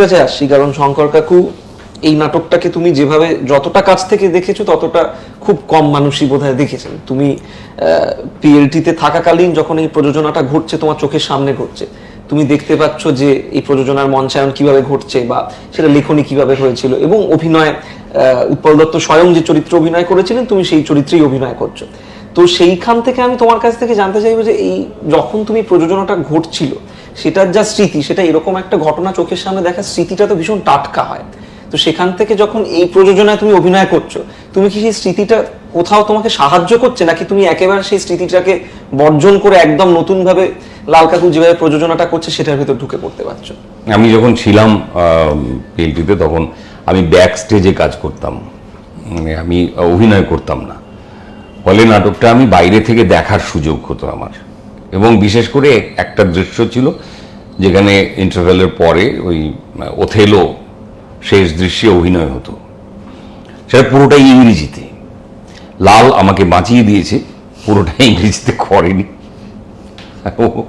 কাছে আসছি, কারণ শঙ্কর কাকু, এই নাটকটাকে তুমি যেভাবে যতটা কাছ থেকে দেখেছ, ততটা খুব কম মানুষই বোধহয় দেখেছেন। তুমি পিএলটিতে থাকাকালীন যখন এই প্রযোজনাটা ঘটছে, তোমার চোখের সামনে ঘটছে, তুমি দেখতে পাচ্ছ যে এই প্রযোজনার মঞ্চায়ন কীভাবে ঘটছে বা সেটা লেখনী কীভাবে হয়েছিল এবং অভিনয় উৎপল দত্ত স্বয়ং যে চরিত্র অভিনয় করেছিলেন, তুমি সেই চরিত্রেই অভিনয় করছ। তো সেইখান থেকে আমি তোমার কাছ থেকে জানতে চাইব যে এই, যখন তুমি প্রযোজনাটা ঘটছিল সেটার যা স্মৃতি, সেটা এরকম একটা ঘটনা চোখের সামনে দেখা স্মৃতিটা তো ভীষণ টাটকা হয়। তো সেখান থেকে যখন এই প্রযোজনায় তুমি অভিনয় করছ, তুমি কি সেই স্মৃতিটা কোথাও তোমাকে সাহায্য করছে, নাকি তুমি একেবারে সেই স্মৃতিটাকে বর্জন করে একদম নতুন ভাবে লাল কাকু যেভাবে প্রযোজনাটা করছে, সেটার ভিতর ঢুকে পড়তে পারছ? আমি যখন ছিলাম পিএলটিতে তখন আমি ব্যাক স্টেজে কাজ করতাম। মানে আমি অভিনয় করতাম না। ফলে নাটকটা আমি বাইরে থেকে দেখার সুযোগ হতো আমার। এবং বিশেষ করে একটা দৃশ্য ছিল যেখানে ইন্টারভেলের পরে ওই ওথেলো শেষ দৃশ্যে অভিনয় হতো। সেটা পুরোটাই ইংরেজিতে। লাল আমাকে বাঁচিয়ে দিয়েছে পুরোটাই ইংরেজিতে করেনি। ও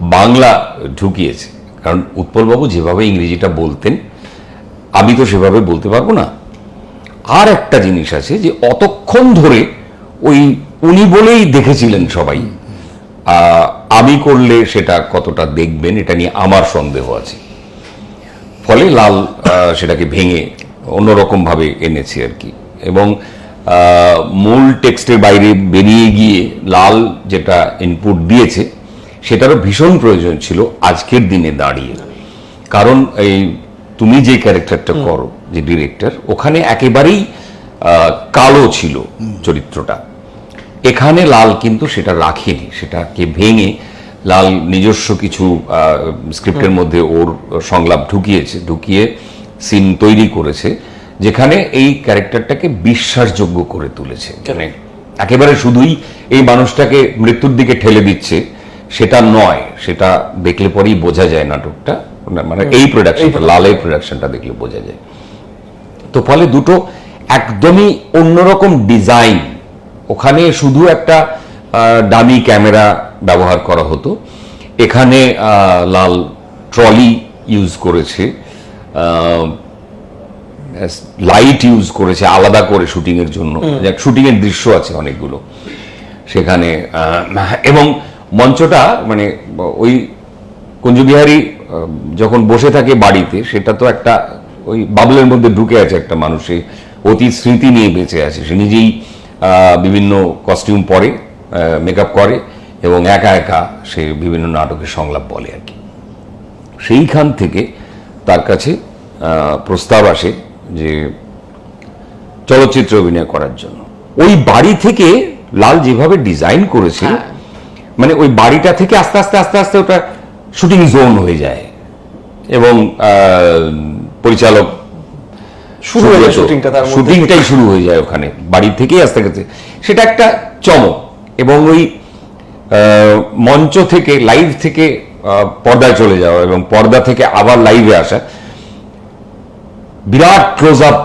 বাংলা ঢুকিয়েছে। কারণ উৎপলবাবু যেভাবে ইংরেজিটা বলতেন, আমি তো সেভাবে বলতে পারব না। আর একটা জিনিস আছে যে, অতক্ষণ ধরে ওই উনি বলেই দেখেছিলেন সবাই আমি করলে সেটা কতটা দেখবেন এটা নিয়ে আমার সন্দেহ আছে। ফলে লাল সেটাকে ভেঙে অন্যরকমভাবে এনেছে আর কি। এবং মূল টেক্সটের বাইরে বেরিয়ে গিয়ে লাল যেটা ইনপুট দিয়েছে সেটারও ভীষণ প্রয়োজন ছিল আজকের দিনে দাঁড়িয়ে। কারণ এই তুমি যে ক্যারেক্টারটা করো যে ডিরেক্টর ওখানে একেবারেই কালো ছিল চরিত্রটা। এখানে লাল কিন্তু সেটা রাখেনি সেটাকে ভেঙে লাল নিজস্ব কিছু স্ক্রিপ্টের মধ্যে ওর সংলাপ ঢুকিয়েছে ঢুকিয়ে সিন তৈরি করেছে যেখানে এই ক্যারেক্টারটাকে বিশ্বাসযোগ্য করে তুলেছে। মানে একেবারে শুধুই এই মানুষটাকে মৃত্যুর দিকে ঠেলে দিচ্ছে সেটা নয় সেটা দেখলে পরেই বোঝা যায় নাটকটা। মানে এই প্রোডাকশনটা লালের প্রোডাকশনটা দেখলে বোঝা যায়। তো ফলে দুটো একদমই অন্যরকম ডিজাইন ওখানে শুধু একটা ডামি ক্যামেরা ব্যবহার করা হতো। এখানে লাল ট্রলি ইউজ করেছে লাইট ইউজ করেছে আলাদা করে শুটিং এর জন্য শুটিং এর দৃশ্য আছে অনেকগুলো। সেখানে আহ, এবং মঞ্চটা মানে ওই কুঞ্জবিহারী যখন বসে থাকে বাড়িতে সেটা তো একটা ওই বাবলের মধ্যে ঢুকে আছে একটা মানুষে অতীত স্মৃতি নিয়ে বেঁচে আছে। সে নিজেই বিভিন্ন কস্টিউম পরে মেকআপ করে এবং একা একা সে বিভিন্ন নাটকের সংলাপ বলে আর কি। সেইখান থেকে তার কাছে প্রস্তাব আসে যে চলচ্চিত্রে অভিনয় করার জন্য। ওই বাড়ি থেকে লাল যেভাবে ডিজাইন করেছে মানে ওই বাড়িটা থেকে আস্তে আস্তে আস্তে আস্তে ওটা শুটিং জোন হয়ে যায়। এবং পরিচালক শুরু হয়ে যায় শুটিংটা তার শুটিংটাই শুরু হয়ে যায় ওখানে বাড়ি থেকেই আস্তে আস্তে। সেটা একটা চমক এবং ওই মঞ্চ থেকে লাইভ থেকে পর্দায় চলে যাওয়া এবং পর্দা থেকে আবার লাইভে আসা। বিরাট ক্লোজ আপ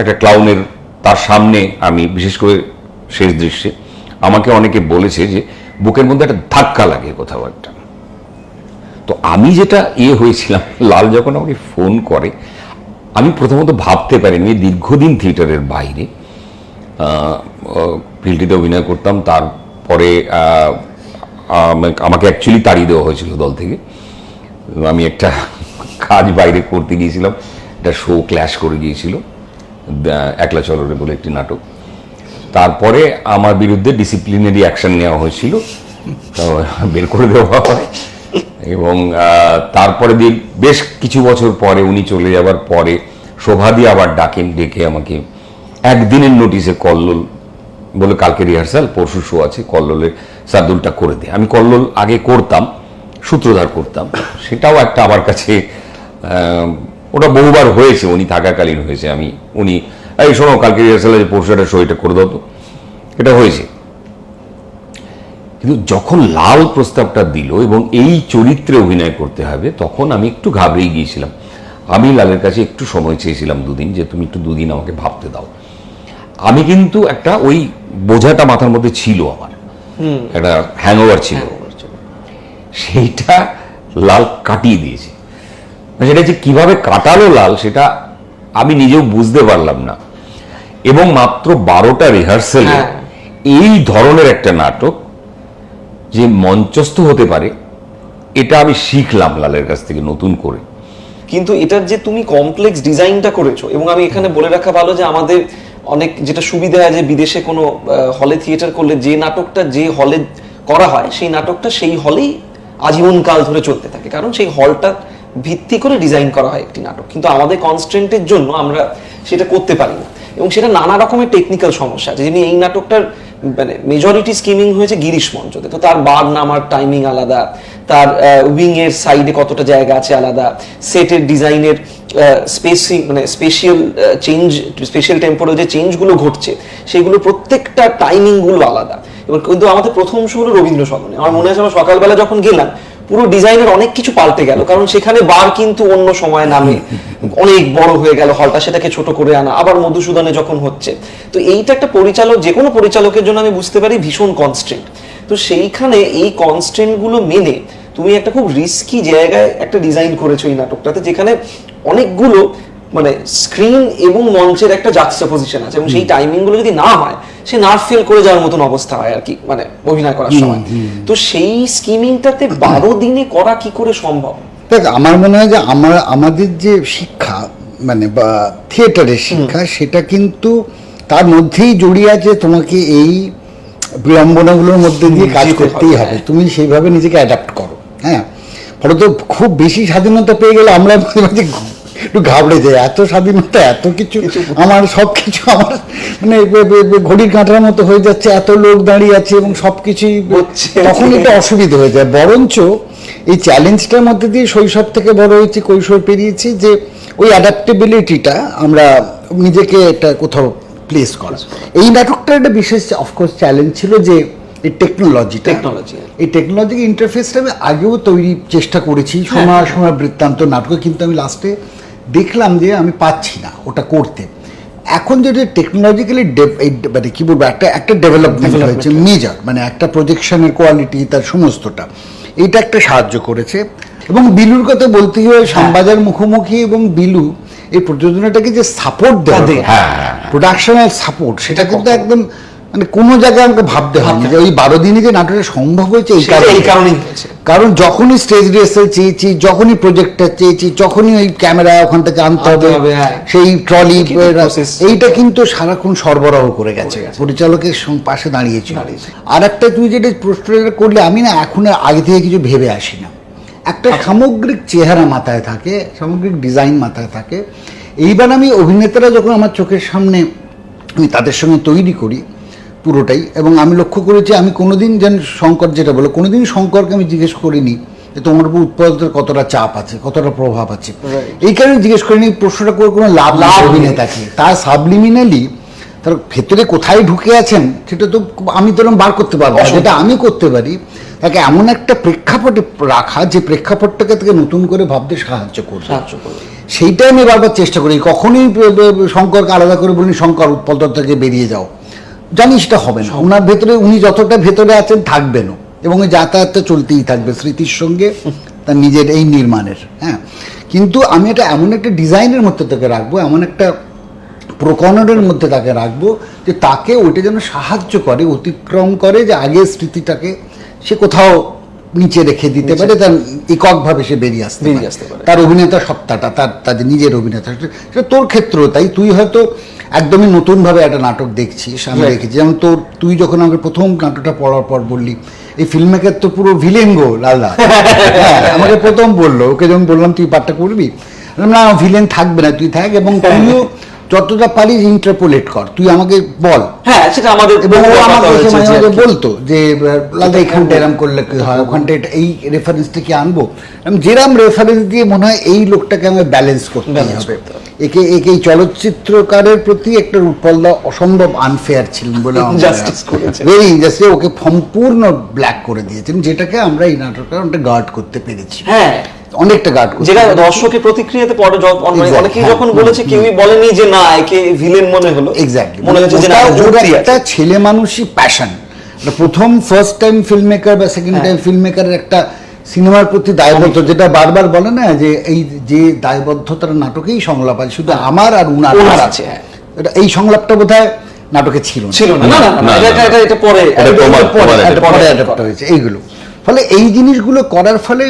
একটা ক্লাউনের তার সামনে আমি বিশেষ করে শেষ দৃশ্যে আমাকে অনেকে বলেছে যে বুকের মধ্যে একটা ধাক্কা লাগে কোথাও একটা তো আমি যেটা ইয়ে হয়েছিলাম লাল যখন আমাকে ফোন করে আমি প্রথমত ভাবতে পারিনি, দীর্ঘদিন থিয়েটারের বাইরে ফিল্ডিতে অভিনয় করতাম, তারপরে আমাকে- অ্যাকচুয়ালি তাড়িয়ে দেওয়া হয়েছিল দল থেকে। আমি একটা কাজ বাইরে করতে গিয়েছিলাম, একটা শো ক্ল্যাশ করে গিয়েছিল একলা চলরে বলে একটি নাটক। তারপরে আমার বিরুদ্ধে ডিসিপ্লিনারি অ্যাকশন নেওয়া হয়েছিল বের করে দেওয়া হয়। এবং তারপরে দিয়ে বেশ কিছু বছর পরে উনি চলে যাওয়ার পরে শোভাদি আবার ডাকেন, ডেকে আমাকে একদিনের নোটিশে কল্লোল বলে কালকে রিহার্সাল পরশু শো আছে, কল্লোলের সাদুলটা করে দে। আমি কল্লোল আগে করতাম, সূত্রধার করতাম। সেটাও একটা আমার কাছে ওটা বহুবার হয়েছে, উনি থাকাকালীন হয়েছে। আমি, উনি, এই শোনো, কালকে রিহার্সাল আছে পরশু একটা শো এটা করে দাও তো। এটা হয়েছে। কিন্তু যখন লাল প্রস্তাবটা দিল এবং এই চরিত্রে অভিনয় করতে হবে তখন আমি একটু ঘাবড়েই গিয়েছিলাম। আমি লালের কাছে একটু সময় চেয়েছিলাম দুদিন যে তুমি একটু দুদিন আমাকে ভাবতে দাও। আমি কিন্তু একটা ওই বোঝাটা মাথার মধ্যে ছিল আমার। একটা হ্যাংওভার ছিল। সেইটা লাল কাটিয়ে দিয়েছে। সেটা যে কীভাবে কাটালো লাল সেটা আমি নিজেও বুঝতে পারলাম না। এবং মাত্র বারোটা রিহার্সেলে হ্যাঁ। এই ধরনের একটা নাটক যে মঞ্চস্থ হতে পারে, এটা আমি শিখলাম লালের কাছ থেকে নতুন করে। কিন্তু এটার যে তুমি কমপ্লেক্স ডিজাইনটা করেছ, এবং আমি এখানে বলে রাখা ভালো যে আমাদের অনেক যেটা সুবিধা যে বিদেশে কোনো হলে থিয়েটার করলে যে নাটকটা যে হলে করা হয়, সেই নাটকটা সেই হলেই আজীবনকাল ধরে চলতে থাকে। কারণ সেই হলটা ভিত্তি করে ডিজাইন করা হয় একটি নাটক। কিন্তু আমাদের কনস্ট্রেন্টের জন্য আমরা সেটা করতে পারি না। এবং সেটা নানা রকমের টেকনিক্যাল সমস্যা আছে। যেমনি এই নাটকটার মানে মেজরিটি স্কিমিং হয়েছে গিরিশ মঞ্চতে। তো তার বার নামার টাইমিং আলাদা, তার উইং এর সাইডে কতটা জায়গা আছে আলাদা সেটের ডিজাইনের স্পেসি মানে স্পেশিয়াল চেঞ্জ স্পেশাল টেম্পোরাল যে চেঞ্জগুলো ঘটছে, সেগুলো প্রত্যেকটা টাইমিংগুলো আলাদা। এবং কিন্তু আমাদের প্রথম শো হলো রবীন্দ্র সদনে আমার মনে আছে আমরা সকালবেলা যখন গেলাম পুরো ডিজাইনের অনেক কিছু পাল্টে গেল, কারণ সেখানে বার কিন্তু অন্য সময় নামে। অনেক বড় হয়ে গেল, হলটা সেটাকে ছোট করে আনা, আবার মধুসূদনে যখন হচ্ছে। তো এইটা একটা পরিচালক, যে কোনো পরিচালকের জন্য আমি বুঝতে পারি ভীষণ কনস্ট্রেন্ট তো সেইখানে এই কনস্ট্রেন্টগুলো মেনে তুমি একটা খুব রিস্কি জায়গায় একটা ডিজাইন করেছ এই নাটকটাতে, যেখানে অনেকগুলো মানে স্ক্রিন এবং মঞ্চের একটা পজিশন আছে এবং সেই টাইমিংগুলো যদি না হয় সে নার্ভ ফেল করে যাওয়ার মতন অবস্থা হয় আর কি মানে অভিনয় করার সময়। তো সেই স্কিমিংটাতে বারো দিনে করা কি করে সম্ভব? দেখ আমার মনে হয় যে আমার আমাদের যে শিক্ষা মানে বা থিয়েটারের শিক্ষা সেটা কিন্তু তার মধ্যেই জড়িয়ে আছে তোমাকে এই বিড়ম্বনাগুলোর মধ্যে দিয়ে কাজ করতেই হবে, হবে। হ্যাঁ। তুমি সেইভাবে নিজেকে অ্যাডাপ্ট করো হ্যাঁ। ফলে তো খুব বেশি স্বাধীনতা পেয়ে গেলে আমরা মাঝে মাঝে একটু ঘাবড়ে যাই এত স্বাধীনতা এত কিছু আমার সব কিছু আমার মানে ঘড়ির কাঁটার মতো হয়ে যাচ্ছে এত লোক দাঁড়িয়ে আছে এবং সব কিছুই হচ্ছে। তখন এটা অসুবিধা হয়ে যায়। বরঞ্চ এই চ্যালেঞ্জটার মধ্যে দিয়ে শৈশব থেকে বড় হয়েছি কৈশোর পেরিয়েছি যে ওই অ্যাডাপ্টেবিলিটিটা আমরা নিজেকে এটা কোথাও প্লেস করা। এই নাটকটার একটা বিশেষ অফকোর্স চ্যালেঞ্জ ছিল যে এই টেকনোলজি হ্যাঁ। এই টেকনোলজি ইন্টারফেসটা আমি আগেও তৈরি চেষ্টা করেছি সময় সময় বৃত্তান্ত নাটকে কিন্তু আমি লাস্টে দেখলাম যে আমি পাচ্ছি না ওটা করতে। এখন যেটা টেকনোলজিক্যালি মানে কি বলব একটা একটা ডেভেলপমেন্ট হয়েছে মেজর মানে একটা প্রজেকশনের কোয়ালিটি তার সমস্তটা। এইটা একটা সাহায্য করেছে। এবং বিলুর কথা বলতেই হয়। শ্যামবাজার মুখোমুখি এবং বিলু এই প্রযোজনাটাকে যে সাপোর্ট দেওয়া দেয়। হ্যাঁ, হ্যাঁ, প্রোডাকশনাল সাপোর্ট সেটা কিন্তু একদম মানে কোনো জায়গায় আমাকে ভাবতে হয়নি যে ওই বারো দিনে যে নাটকটা সম্ভব হয়েছে এই কারণে। কারণেই কারণ যখনই স্টেজ রিহার্সাল চেয়েছি যখনই প্রজেক্টর চেয়েছি যখনই ওই ক্যামেরা ওখান থেকে আনতে হবে হবে, হ্যাঁ। সেই ট্রলি এইটা কিন্তু সারাক্ষণ সরবরাহ করে গেছে। পরিচালকের পাশে দাঁড়িয়েছে। আর একটা তুই যেটা প্রশ্নটা করলে আমি না এখন আগে থেকে কিছু ভেবে আসি না। একটা আচ্ছা। সামগ্রিক চেহারা মাথায় থাকে সামগ্রিক ডিজাইন মাথায় থাকে। এইবার আমি অভিনেতারা যখন আমার চোখের সামনে আমি তাদের সঙ্গে তৈরি করি পুরোটাই। এবং আমি লক্ষ্য করেছি আমি কোনোদিন যেন শঙ্কর যেটা বলো কোনোদিন শঙ্করকে আমি জিজ্ঞেস করিনি যে তোমার উপর উৎপাদকের কতটা চাপ আছে কতটা প্রভাব আছে। এই কারণে জিজ্ঞেস করিনি প্রশ্নটা করে কোনো লাভ লাভ। অভিনেতাকে। তার সাবলিমিনালি তার ভেতরে কোথায় ঢুকে আছেন সেটা তো আমি তো বার করতে পারব। যেটা আমি করতে পারি তাকে এমন একটা প্রেক্ষাপটে রাখা যে প্রেক্ষাপটটাকে তাকে নতুন করে ভাবতে সাহায্য করবে। সাহায্য করবে। সেইটাই আমি বারবার চেষ্টা করি কখনোই শঙ্করকে আলাদা করে বলি শঙ্কর উৎপল দত্ত থেকে বেরিয়ে যাও। জানি সেটা হবে না। ওনার ভেতরে উনি যতটা ভেতরে আছেন থাকবেনও এবং ওই যাতায়াতটা চলতেই থাকবে স্মৃতির সঙ্গে তার নিজের এই নির্মাণের হ্যাঁ। কিন্তু আমি এটা এমন একটা ডিজাইনের মধ্যে তাকে রাখব এমন একটা প্রকরণের মধ্যে তাকে রাখব যে তাকে ওইটা যেন সাহায্য করে অতিক্রম করে যে আগের স্মৃতিটাকে সে কোথাও নিচে রেখে দিতে পারে তার এককভাবে সে বেরিয়ে আসতে বেরিয়ে আসতে পারে। তার অভিনেতা সত্তাটা তার তাদের নিজের অভিনেতা সেটা- সেটা তোর ক্ষেত্রেও তাই। তুই হয়তো একদমই নতুনভাবে একটা নাটক দেখছি সামনে. দেখেছি যেমন তোর তুই যখন আমাকে প্রথম নাটকটা পড়ার পর বললি এই ফিল্মমেকার তো পুরো ভিলেন গো লালদা। হ্যাঁ, আমাকে প্রথম বলল ওকে যখন বললাম তুই পাঠটা করবি না ভিলেন থাকবে না তুই থাক এবং তুইও যতটা পারিস ইন্টারপোলেট কর। তুই আমাকে বল। হ্যাঁ সেটা আমাদের এবং ও আমাকে মাঝে মাঝে বলতো যে লাদা এখানটা এরম করলে কি হয়? ওখানটা এই রেফারেন্সটা কি আনব? যেরাম রেফারেন্স দিয়ে মনে হয় এই লোকটাকে ব্যালেন্স করতে হবে। একে একে এই চলচ্চিত্রকারের প্রতি একটা রূপলদা অসম্ভব আনফেয়ার ছিলেন বলে। ভেরি ইনজাস্টিস ওকে সম্পূর্ণ ব্ল্যাক করে দিয়েছেন যেটাকে আমরা এই নাটকটা গার্ড করতে পেরেছি। হ্যাঁ। অনেকটা গার্ড করতে যেটা দর্শকের প্রতিক্রিয়াতে পড়ে মানে অনেকেই হ্যাঁ, যখন বলেছে কেউই বলেনি যে না একে ভিলেন মনে হলো। এক্স্যাক্টলি মনে হচ্ছে যে না একটা ছেলে মানুষই প্যাশন প্রথম ফার্স্ট টাইম ফিল্ম মেকার বা সেকেন্ড হ্যাঁ। টাইম ফিল্ম মেকারের একটা সিনেমার প্রতি দায়বদ্ধ যেটা বারবার বলে না যে এই যে দায়বদ্ধতার নাটকেই সংলাপ আছে। শুধু আমার আর উনার আছে, হ্যাঁ। এটা এই সংলাপটা বোধহয় নাটকে ছিল না। ছিল না। না না, এটা- এটা- এটা পরে এটা পরে একটা পরে করা। হয়েছে এইগুলো। ফলে এই জিনিসগুলো করার ফলে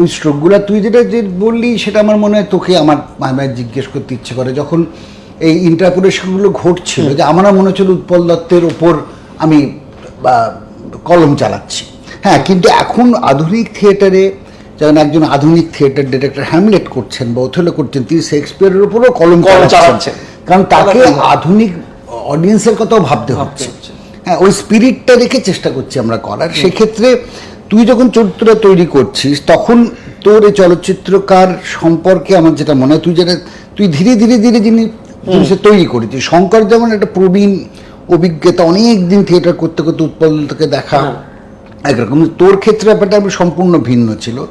ওই স্ট্রোকগুলো তুই যেটা যে বললি সেটা আমার মনে হয় তোকে আমার মামায় জিজ্ঞেস করতে ইচ্ছে করে। যখন এই ইন্টারপ্রিটেশনগুলো ঘটছিল যে আমার মনে হচ্ছিল উৎপল দত্তের ওপর আমি বা, কলম চালাচ্ছি। হ্যাঁ কিন্তু এখন আধুনিক থিয়েটারে যেমন একজন আধুনিক থিয়েটার ডিরেক্টর হ্যামলেট করছেন বা ওথেলো করছেন তিনি শেক্সপিয়ারের উপরও কলম কলম চালাচ্ছেন। কারণ তাকে আধুনিক অডিয়েন্সের কথাও ভাবতে হচ্ছে। হ্যাঁ ওই স্পিরিটটা রেখে চেষ্টা করছি আমরা করার। সেক্ষেত্রে তুই যখন চরিত্রটা তৈরি করছিস তখন তোর এই চলচ্চিত্রকার সম্পর্কে আমার যেটা মনে হয় তুই যেটা তুই ধীরে ধীরে ধীরে যিনি জিনিসটা তৈরি করেছিস। শঙ্কর যেমন একটা প্রবীণ অভিজ্ঞতা অনেক দিন থিয়েটার করতে করতে উৎপলকে দেখা হ্যাঁ। একরকম। তোর ক্ষেত্রে ব্যাপারটা সম্পূর্ণ ভিন্ন ছিল।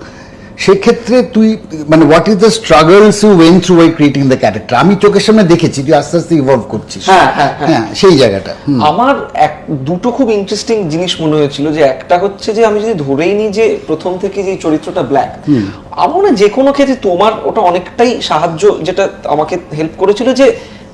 সেক্ষেত্রে তুই মানে what is the struggles you went through while creating the character আমি চোখের সামনে দেখেছি তুই আস্তে আস্তে ইভলভ করছিস। হ্যাঁ, হ্যাঁ, হ্যাঁ। হ্যাঁ সেই জায়গাটা আমার এক দুটো খুব ইন্টারেস্টিং জিনিস মনে হয়েছিল যে একটা হচ্ছে যে আমি যদি ধরেই নিই যে প্রথম থেকে যে চরিত্রটা ব্ল্যাক আমার যে কোনো ক্ষেত্রে তোমার ওটা অনেকটাই সাহায্য যেটা আমাকে হেল্প করেছিল যে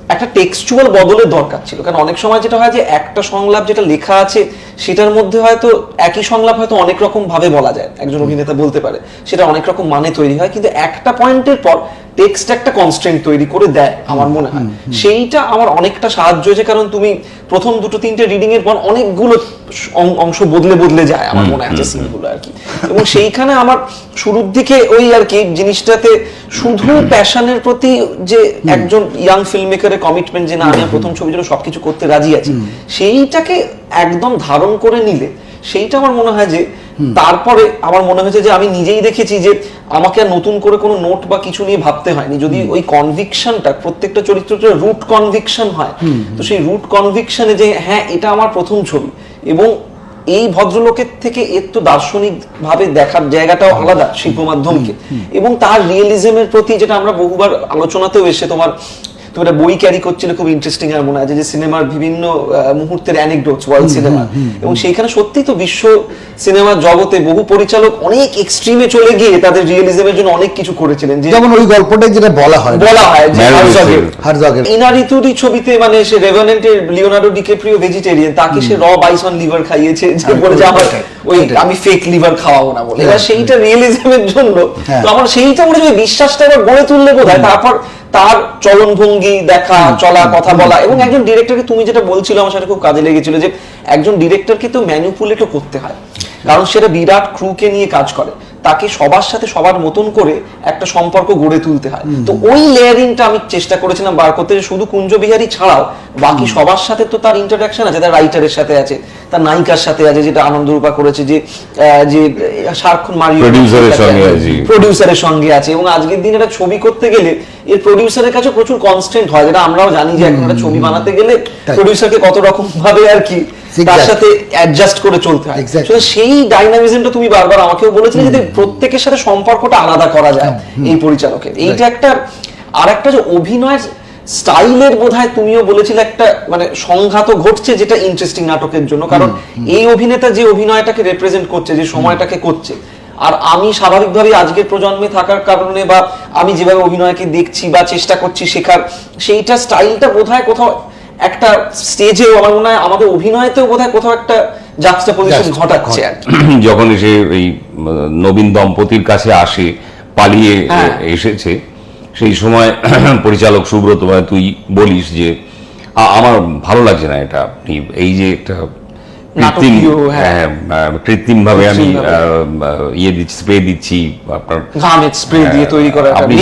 একটা টেক্সচুয়াল বদলের দরকার ছিল। কারণ অনেক সময় যেটা হয় যে একটা সংলাপ যেটা লেখা আছে সেটার মধ্যে হয়তো একই সংলাপ হয়তো অনেক রকম ভাবে বলা যায়। একজন অভিনেতা বলতে পারে সেটা অনেক রকম মানে তৈরি হয় কিন্তু একটা পয়েন্টের পর টেক্সট একটা কনস্ট্রেন্ট তৈরি করে দেয় আমার মনে হয়। সেইটা আমার অনেকটা সাহায্য হয়েছে কারণ তুমি প্রথম দুটো তিনটে রিডিং এর পর অনেকগুলো অংশ বদলে বদলে যায় আমার মনে আছে সিনগুলো আর কি। এবং সেইখানে আমার শুরুর দিকে ওই আর কি জিনিসটাতে শুধু প্যাশনের প্রতি যে একজন ইয়াং ফিল্ম মেকারের কমিটমেন্ট যে না আমি প্রথম ছবির জন্য সবকিছু করতে রাজি আছি। সেইটাকে একদম ধারণ করে নিলে সেইটা আমার মনে হয় যে তারপরে আমার মনে হয়েছে যে আমি নিজেই দেখেছি যে আমাকে আর নতুন করে কোনো নোট বা কিছু নিয়ে ভাবতে হয়নি। যদি ওই কনভিকশনটা প্রত্যেকটা চরিত্রের রুট কনভিকশন হয় তো সেই রুট কনভিকশনে যে হ্যাঁ এটা আমার প্রথম ছবি এবং এই ভদ্রলোকের থেকে এর তো দার্শনিক ভাবে দেখার জায়গাটাও আলাদা শিল্প মাধ্যমকে এবং তার রিয়েলিজমের প্রতি যেটা আমরা বহুবার আলোচনাতেও এসে তোমার তুমি একটা বই ক্যারি করছিলে খুব ইন্টারেস্টিং আর মনে আছে যে সিনেমার বিভিন্ন মুহূর্তের অ্যানেকডোটস ওয়ার্ল্ড সিনেমা এবং সেইখানে সত্যি তো বিশ্ব সিনেমার জগতে বহু পরিচালক অনেক এক্সট্রিমে চলে গিয়ে তাদের রিয়েলিজমের জন্য অনেক কিছু করেছিলেন। যেমন ওই গল্পটাই যেটা বলা হয় বলা হয় যে হার্জগের ইনারিতুরি ছবিতে মানে সে রেভানেন্টের লিওনার্ডো ডিকেপ্রিও ভেজিটেরিয়ান তাকে সে র বাইসন লিভার খাইয়েছে যে বলে যে আমার ওই আমি ফেক লিভার খাওয়াবো না বলে। এবার হ্যাঁ, সেইটা রিয়েলিজমের জন্য। হ্যাঁ। তো আমার সেইটা মনে হয় বিশ্বাসটা এবার গড়ে তুললে বোধ হয় তারপর তার চলন ভঙ্গি দেখা চলা কথা বলা এবং একজন ডিরেক্টরকে তুমি যেটা বলছিল আমার সাথে খুব কাজে লেগেছিল যে একজন ডিরেক্টরকে তো ম্যানিপুলেটও করতে হয়। কারণ সেটা বিরাট ক্রুকে নিয়ে কাজ করে। তাকে সবার সাথে সবার মতন করে একটা সম্পর্ক গড়ে তুলতে হয় তো ওই লেয়ারিংটা আমি চেষ্টা করেছিলাম বার করতে যে শুধু কুঞ্জ বিহারী ছাড়াও বাকি সবার সাথে তো তার ইন্টারাকশন আছে তার রাইটারের সাথে আছে তার নায়িকার সাথে আছে যেটা আনন্দরূপা করেছে যে যে সারাক্ষণ মারিও। প্রডিউসারের সঙ্গে আছে এবং আজকের দিনে একটা ছবি করতে গেলে এর প্রডিউসারের কাছে প্রচুর কনস্ট্যান্ট হয় যেটা আমরাও জানি যে এখন একটা ছবি বানাতে গেলে। প্রডিউসারকে কত রকম ভাবে আর কি তার সাথে অ্যাডজাস্ট করে চলতে হয়। সেই ডাইনামিজমটা তুমি বারবার আমাকেও বলেছিলে যে প্রত্যেকের সাথে সম্পর্কটা আলাদা করা যায় এই পরিচালকের। এইটা একটা আর একটা যে অভিনয় স্টাইলের বোধহয় তুমিও বলেছিলে একটা মানে সংঘাত ঘটছে যেটা ইন্টারেস্টিং নাটকের জন্য। কারণ এই অভিনেতা যে অভিনয়টাকে রিপ্রেজেন্ট করছে যে সময়টাকে করছে আর আমি স্বাভাবিকভাবে আজকের প্রজন্মে থাকার কারণে বা আমি যেভাবে অভিনয়কে দেখছি বা চেষ্টা করছি শেখার সেইটা স্টাইলটা বোধহয় কোথাও একটা স্টেজেও আমার মনে হয় আমাদের অভিনয়তেও বোধহয় কোথাও একটা জাক্সটাপোজিশন ঘটাচ্ছে আর যখন এসে এই নবীন দম্পতির কাছে আসে পালিয়ে হ্যাঁ। এসেছে সেই সময় পরিচালক সুব্রত ভাই তুই বলিস যে আমার ভালো লাগছে না এটা। এই যে একটা হ্যাঁ। কৃত্রিম ভাবে আমি আহ, ইয়ে দিচ্ছি স্প্রে দিচ্ছি আপনার ঘামের স্প্রে দিয়ে তৈরি করা আপনি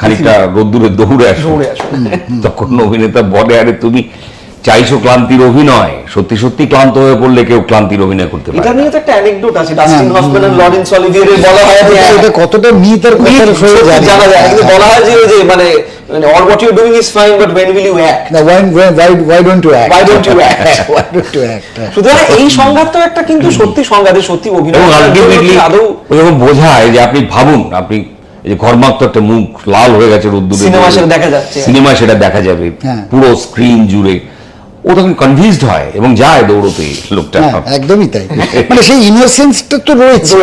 খানিকটা রোদ্দুরে দৌড়ে আসুন। তখন অভিনেতা বলে আরে তুমি চাইছো ক্লান্তির অভিনয়। সত্যি সত্যি ক্লান্ত হয়ে পড়লে কেউ ক্লান্তির অভিনয় করতে পারে এটা নিয়ে তো একটা অ্যানেকডোট আছে ডাস্টিন হ্যাঁ, হফম্যান আর লরেন্স বলা হয় যে এটা- এটা কতটা মিথ আর জানা যায়। কিন্তু বলা হয় যে মানে মানে all what you doing is fine but when will you act না why why why don't you act? Why don't you act? why don't you act? সুতরাং এই সংঘাতটা একটা কিন্তু সত্যি সংঘাত সত্যি অভিনয়। এবং আলটিমেটলি আদৌ ওরকম বোঝায় যে আপনি ভাবুন আপনি এই যে ঘর্মাক্ত একটা মুখ লাল হয়ে গেছে রোদ্দুরে সিনেমা সেটা দেখা যাচ্ছে। সিনেমা সেটা দেখা যাবে। হ্যাঁ। পুরো স্ক্রিন জুড়ে। ও তখন কনভিন্সড হয় এবং যায় দৌড়তে লোকটা। হ্যাঁ একদমই তাই। মানে সেই ইনোসেন্সটা তো রয়েছে।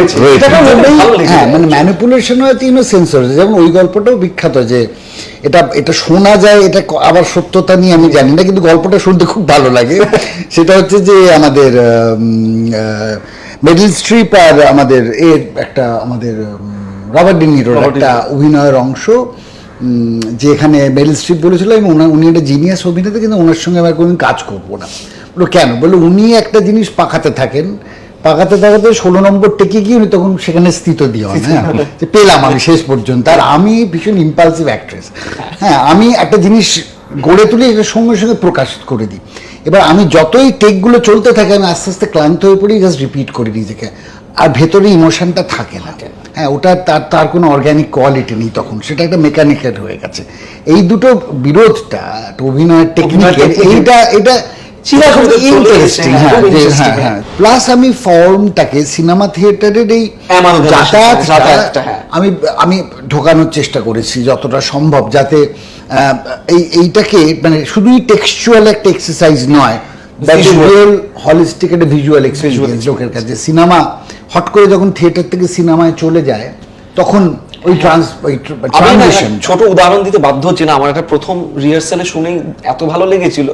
হ্যাঁ মানে ম্যানিপুলেশন হয়তো ইনোসেন্স রয়েছে। যেমন ওই গল্পটাও বিখ্যাত যে এটা এটা শোনা যায় এটা আবার সত্যতা নিয়ে আমি জানি না কিন্তু গল্পটা শুনতে খুব ভালো লাগে। সেটা হচ্ছে যে আমাদের মেডেল স্ট্রিপ আর আমাদের এর একটা আমাদের রবার্ট ডিনিরোর একটা অভিনয়ের অংশ। উম, যেখানে মেরিল স্ট্রিপ বলেছিল আমি ওনার উনি একটা জিনিয়াস অভিনেতা কিন্তু ওনার সঙ্গে আমি আর কোনোদিন কাজ করব না। বলো কেন? বলে উনি একটা জিনিস পাকাতে থাকেন। পাকাতে থাকাতে ষোলো নম্বর টেকে গিয়ে উনি তখন সেখানে স্থিত দিয়ে হ্যাঁ? যে পেলাম আমি শেষ পর্যন্ত। আর আমি ভীষণ ইম্পালসিভ অ্যাক্ট্রেস হ্যাঁ আমি একটা জিনিস গড়ে তুলে এটা সঙ্গে সঙ্গে প্রকাশ করে দিই। এবার আমি যতই টেকগুলো চলতে থাকে আমি আস্তে আস্তে ক্লান্ত হয়ে পড়ি জাস্ট রিপিট করি নিজেকে। আর ভেতরে ইমোশনটা থাকে না। হ্যাঁ ওটা তার তার কোনো অর্গ্যানিক কোয়ালিটি নেই তখন। সেটা একটা মেকানিক্যাল হয়ে গেছে। এই দুটো বিরোধটা অভিনয়ের টেকনিকের এইটা এটা ইন্টারেস্টিং হ্যাঁ, হ্যাঁ হ্যাঁ। প্লাস আমি ফর্মটাকে সিনেমা থিয়েটারের এই হ্যাঁ। আমি আমি ঢোকানোর চেষ্টা করেছি যতটা সম্ভব যাতে এই এইটাকে মানে শুধুই টেক্সচুয়াল একটা এক্সারসাইজ নয় হলিস্টিক একটা ভিজুয়াল এক্সপিরিয়েন্স লোকের কাছে। সিনেমা হট করে যখন থিয়েটার থেকে সিনেমায় চলে যায় তখন ওই ট্রান্স ওই ট্রানজিশন ছোট উদাহরণ দিতে বাধ্য হচ্ছে না আমার একটা প্রথম রিহার্সালে শুনেই এত ভালো লেগেছিল।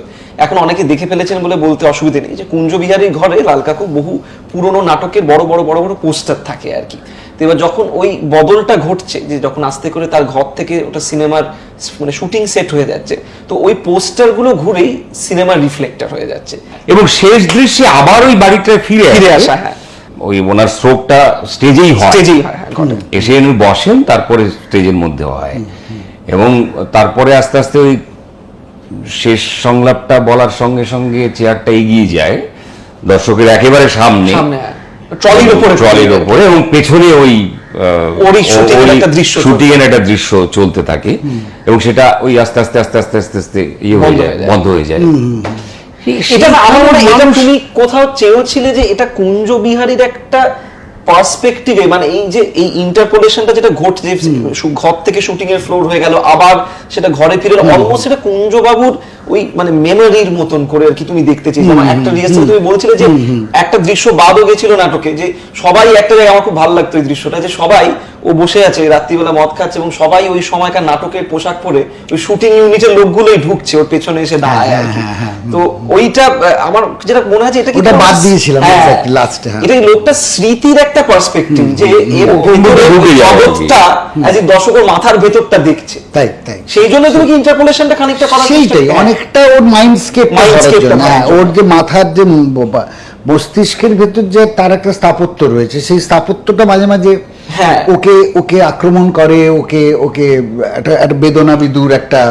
এখন অনেকে দেখে ফেলেছেন বলে বলতে অসুবিধে নেই। যে কুঞ্জ বিহারীর ঘরে লাল কাকু বহু পুরনো নাটকের বড় বড় বড় বড় পোস্টার থাকে আর কি। তো এবার যখন ওই বদলটা ঘটছে যে যখন আস্তে করে তার ঘর থেকে ওটা সিনেমার মানে শুটিং সেট হয়ে যাচ্ছে তো ওই পোস্টারগুলো ঘুরেই সিনেমার রিফ্লেক্টার হয়ে যাচ্ছে। এবং শেষ দৃশ্যে আবার ওই বাড়িটায় ফিরে ফিরে আসা, হ্যাঁ। ওই ওনার স্ট্রোকটা স্টেজেই হয়। স্টেজেই হয় হ্যাঁ, এসে উনি বসেন তারপরে স্টেজের মধ্যে হয়। এবং তারপরে আস্তে আস্তে ওই শেষ সংলাপটা বলার সঙ্গে সঙ্গে চেয়ারটা এগিয়ে যায় দর্শকের একেবারে সামনে। সামনে ট্রলির উপরে ট্রলির ওপরে এবং পেছনে ওই শুটিং এর একটা দৃশ্য চলতে থাকে। এবং সেটা ওই আস্তে আস্তে আস্তে আস্তে আস্তে আস্তে ইয়ে হয়ে হয়ে যায়। বন্ধ হয়ে যায়। এটা আমার মনে হয় এটা তুমি কোথাও চেয়েছিলে যে এটা কুঞ্জ বিহারীর একটা পার্সপেক্টিভে মানে এই যে এই ইন্টারপোলেশনটা যেটা ঘটছে ঘর থেকে শুটিং এর ফ্লোর হয়ে গেল আবার সেটা ঘরে ফিরে অলমোস্ট সেটা কুঞ্জ বাবুর ওই মানে মেমোরির মতন করে আর কি তুমি দেখতে আমার একটা রিহার্সাল তুমি বলছিলে যে একটা দৃশ্য বাদও গেছিল নাটকে যে সবাই একটা জায়গায় আমার খুব ভালো লাগতো ওই দৃশ্যটা যে সবাই ও বসে আছে রাত্রিবেলা মদ খাচ্ছে এবং সবাই ওই সময়কার নাটকের পোশাক পরে ওই শুটিং ইউনিটের লোকগুলোই ঢুকছে ওর পেছনে এসে দাঁড়ায় আর কি। হ্যাঁ, হ্যাঁ, তো ওইটা আমার যেটা মনে হয় এটা কি বাদ দিয়েছিলাম, হ্যাঁ, হ্যাঁ। এটা লোকটা স্মৃতির একটা পার্সপেক্টিভ যে এর ভেতরে। জগৎটা if দর্শকের মাথার ভেতরটা দেখছে তাই তাই সেই জন্য তুমি কি ইন্টারপোলেশনটা খানিকটা চেষ্টা সেইটাই করো? অনেকটা ওর মাইন্ডস্কেপ হ্যাঁ ওর যে মাথার যে মস্তিষ্কের ভেতর যে তার একটা স্থাপত্য রয়েছে সেই স্থাপত্যটা মাঝে মাঝে হ্যাঁ। ওকে ওকে আক্রমণ করে ওকে ওকে একটা একটা বেদনা বিদুর একটা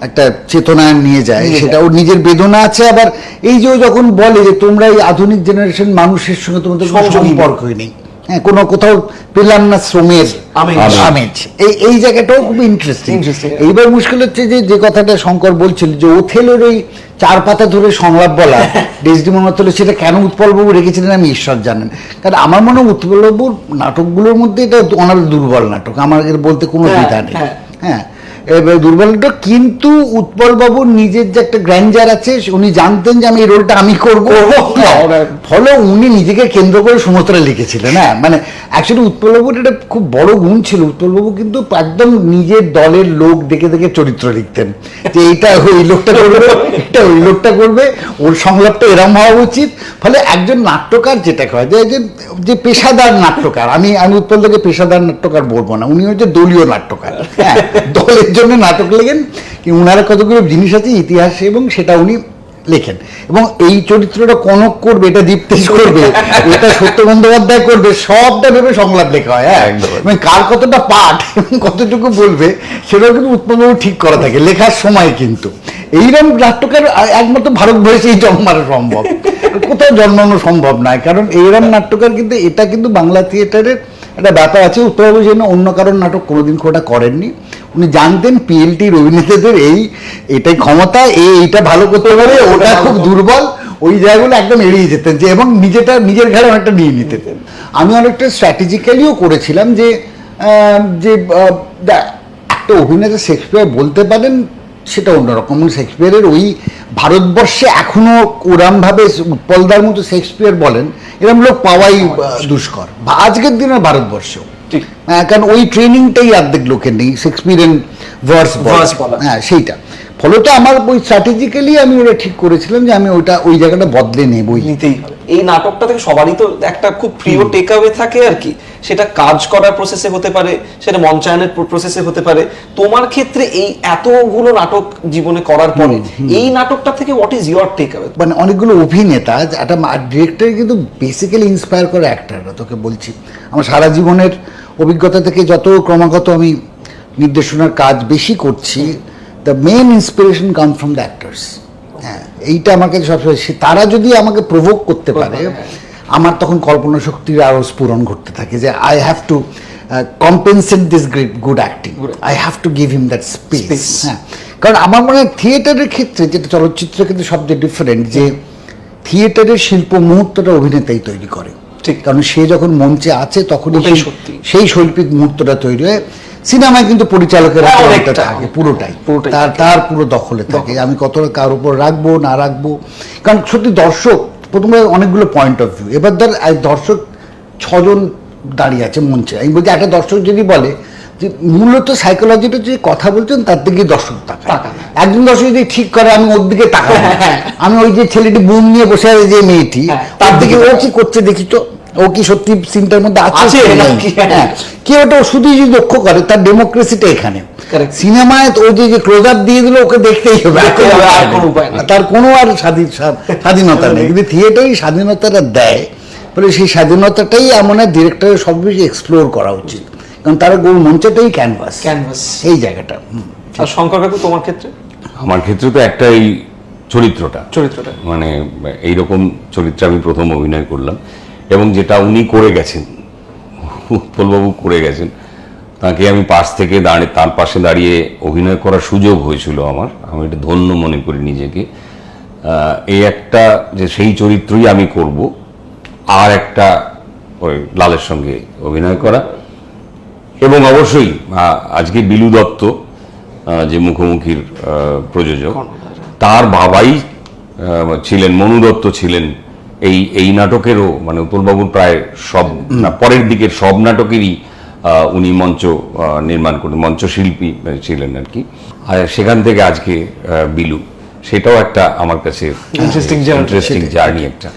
একটা চেতনায় নিয়ে যায় সেটা। ওর নিজের বেদনা আছে আবার এই যে ও যখন বলে যে তোমরা এই আধুনিক জেনারেশন মানুষের সঙ্গে তোমাদের। সম্পর্কই নেই হ্যাঁ কোনো কোথাও পেলাম না শ্রমের। আমেজ। এই এই জায়গাটাও খুব ইন্টারেস্টিং এইবার মুশকিল হচ্ছে যে যে কথাটা শঙ্কর বলছিল যে ওথেলোর ওই চার পাতা ধরে সংলাপ বলা ডেসডিমোনা হলো সেটা কেন উৎপলবাবু রেখেছিলেন আমি ঈশ্বর জানেন কারণ আমার মনে হয় উৎপলবাবুর নাটকগুলোর মধ্যে এটা ওনার দুর্বল নাটক আমার বলতে কোনো হ্যাঁ, দ্বিধা নেই। হ্যাঁ। এবার দুর্বল নাটক কিন্তু উৎপলবাবুর নিজের যে একটা গ্র্যান্ডার আছে উনি জানতেন যে আমি এই রোলটা আমি করব। হ্যাঁ, ফলে উনি নিজেকে কেন্দ্র করে সমস্তটা লিখেছিলেন হ্যাঁ মানে অ্যাকচুয়ালি উৎপলবাবুর একটা খুব বড় গুণ ছিল। উৎপলবাবু কিন্তু একদম নিজের দলের লোক দেখে দেখে চরিত্র লিখতেন যে এইটা ওই লোকটা করবে এটা ওই লোকটা করবে ওর সংলাপটা এরম হওয়া উচিত। ফলে একজন নাট্যকার যেটা হয় যে যে পেশাদার নাট্যকার আমি আমি উৎপলদাকে পেশাদার নাট্যকার বলব না উনি হচ্ছে দলীয় নাট্যকার হ্যাঁ দলের জন্য নাটক লেখেন কি উনার কতগুলো জিনিস আছে ইতিহাসে এবং সেটা উনি লেখেন। এবং এই চরিত্রটা কনক করবে এটা দীপ্তেশ করবে এটা সত্য বন্দ্যোপাধ্যায় করবে সবটা ভেবে সংলাপ লেখা হয় হ্যাঁ। এবং কার কতটা পাঠ এবং কতটুকু বলবে সেটাও কিন্তু উৎপন্নবাবু ঠিক করা থাকে লেখার সময় কিন্তু। এইরকম নাট্যকার একমাত্র ভারতবর্ষেই জন্মানো সম্ভব। কোথাও জন্মানো সম্ভব নয় কারণ এইরকম নাট্যকার কিন্তু এটা কিন্তু বাংলা থিয়েটারের একটা ব্যাপার আছে, উত্তরবাবু জন্য অন্য কারোর নাটক কোনোদিন খোটা করেননি। উনি জানতেন পিএলটির অভিনেতাদের এই, এটাই ক্ষমতা এইটা ভালো করতে পারে, ওটা খুব দুর্বল। ওই জায়গাগুলো একদম এড়িয়ে যেতেন যে, এবং নিজেটা, নিজের ঘাড়ে অনেকটা নিয়ে নিতেন। আমি অনেকটা স্ট্র্যাটেজিক্যালিও করেছিলাম যে যে একটা অভিনেতা শেক্সপিয়ার বলতে পারেন, সেটা অন্যরকম। শেক্সপিয়ারের ওই ভারতবর্ষে এখনও ওরাম ভাবে উৎপলদার মতো শেক্সপিয়ার বলেন এরম লোক পাওয়াই দুষ্কর। আজকের দিনে ভারতবর্ষেও। হ্যাঁ, কারণ ওই ট্রেনিংটাই অর্ধেক লোকের নেই শেক্সপিয়ার ভার্স হ্যাঁ সেইটা। ফলত আমার ওই স্ট্র্যাটেজিক্যালি আমি ওটা ঠিক করেছিলাম যে আমি ওইটা ওই জায়গাটা বদলে নেবই। নিতেই হবে। এই নাটকটা থেকে সবারই তো একটা খুব প্রিয় টেক অ্যাওয়ে থাকে আর কি। সেটা কাজ করার প্রসেসে হতে পারে সেটা মঞ্চায়নের প্রসেসে হতে পারে। তোমার ক্ষেত্রে এই এতগুলো নাটক জীবনে করার পরে এই নাটকটা থেকে what is your take away মানে অনেকগুলো অভিনেতা একটা ডিরেক্টর কিন্তু বেসিক্যালি ইন্সপায়ার করে অ্যাক্টাররা তোকে বলছি। আমার সারা জীবনের অভিজ্ঞতা থেকে যত ক্রমাগত আমি নির্দেশনার কাজ বেশি করছি the main inspiration come from the actors হ্যাঁ এইটা আমার কাছে সবসময় তারা যদি আমাকে প্রভোগ করতে পারে আমার তখন কল্পনা শক্তির আরও স্ফুরণ ঘটতে থাকে যে I have to compensate this great good acting I have to give him that space হ্যাঁ কারণ আমার মনে হয় থিয়েটারের ক্ষেত্রে যেটা চলচ্চিত্রের ক্ষেত্রে সবচেয়ে ডিফারেন্ট যে থিয়েটারের শিল্প মুহূর্তটা অভিনেতাই তৈরি করে। ঠিক। কারণ সে যখন মঞ্চে আছে সত্যি। সেই শৈল্পিক মুহূর্তটা তৈরি হয়। সিনেমায় কিন্তু পরিচালকের হ্যাঁ, থাকে পুরোটাই। তার তার পুরো দখলে থাকে। আমি কতটা কার উপর রাখব না রাখব? কারণ সত্যি দর্শক প্রথমে অনেকগুলো পয়েন্ট অফ ভিউ এবার ধর দর্শক ছজন দাঁড়িয়ে আছে মঞ্চে। আমি বলছি একটা দর্শক যদি বলে যে মূলত সাইকোলজিটা যে কথা বলছেন তার দিকে দর্শক তাকায়। একজন দর্শক যদি ঠিক করে আমি ওর দিকে তাকাবো আমি ওই যে ছেলেটি বুম নিয়ে বসে আছে যে মেয়েটি হ্যাঁ, তার দিকে ও কি করছে দেখি তো? ও কি সত্যি সিনটার মধ্যে আছে? হ্যাঁ। কে ওটা শুধু যদি লক্ষ্য করে তার ডেমোক্রেসিটা এখানে। সিনেমায় ওই যে যে ক্লোজ আপ দিয়ে দিল ওকে দেখতেই হবে। তার কোনো আর স্বাধীন স্বাধীনতা নেই। কিন্তু থিয়েটারই স্বাধীনতাটা দেয়। ফলে সেই স্বাধীনতাটাই এমন এক ডিরেক্টরের সব কিছু এক্সপ্লোর করা উচিত। কারণ তার গোল মঞ্চটাই ক্যানভাস ক্যানভাস এই জায়গাটা। আর শঙ্কর কাকু তোমার ক্ষেত্রে? আমার ক্ষেত্রে তো একটাই চরিত্রটা। চরিত্রটা। মানে এইরকম চরিত্রে আমি প্রথম অভিনয় করলাম। এবং যেটা উনি করে গেছেন উৎপলবাবু করে গেছেন তাকে আমি পাশ থেকে দাঁড়িয়ে তার পাশে দাঁড়িয়ে অভিনয় করার সুযোগ হয়েছিল আমার। আমি এটা ধন্য মনে করি নিজেকে। এই একটা যে সেই চরিত্রই আমি করব আর একটা ওই লালের সঙ্গে অভিনয় করা। এবং অবশ্যই আজকে বিলু দত্ত যে মুখোমুখির প্রযোজক তার বাবাই ছিলেন মনু দত্ত ছিলেন এই এই নাটকেরও মানে উৎপলবাবুর প্রায় সব না পরের দিকের সব নাটকেরই উনি মঞ্চ নির্মাণ করেন মঞ্চশিল্পী ছিলেন আর কি। আর সেখান থেকে আজকে বিলু। সেটাও একটা আমার কাছে। ইন্টারেস্টিং জার্নি একটা।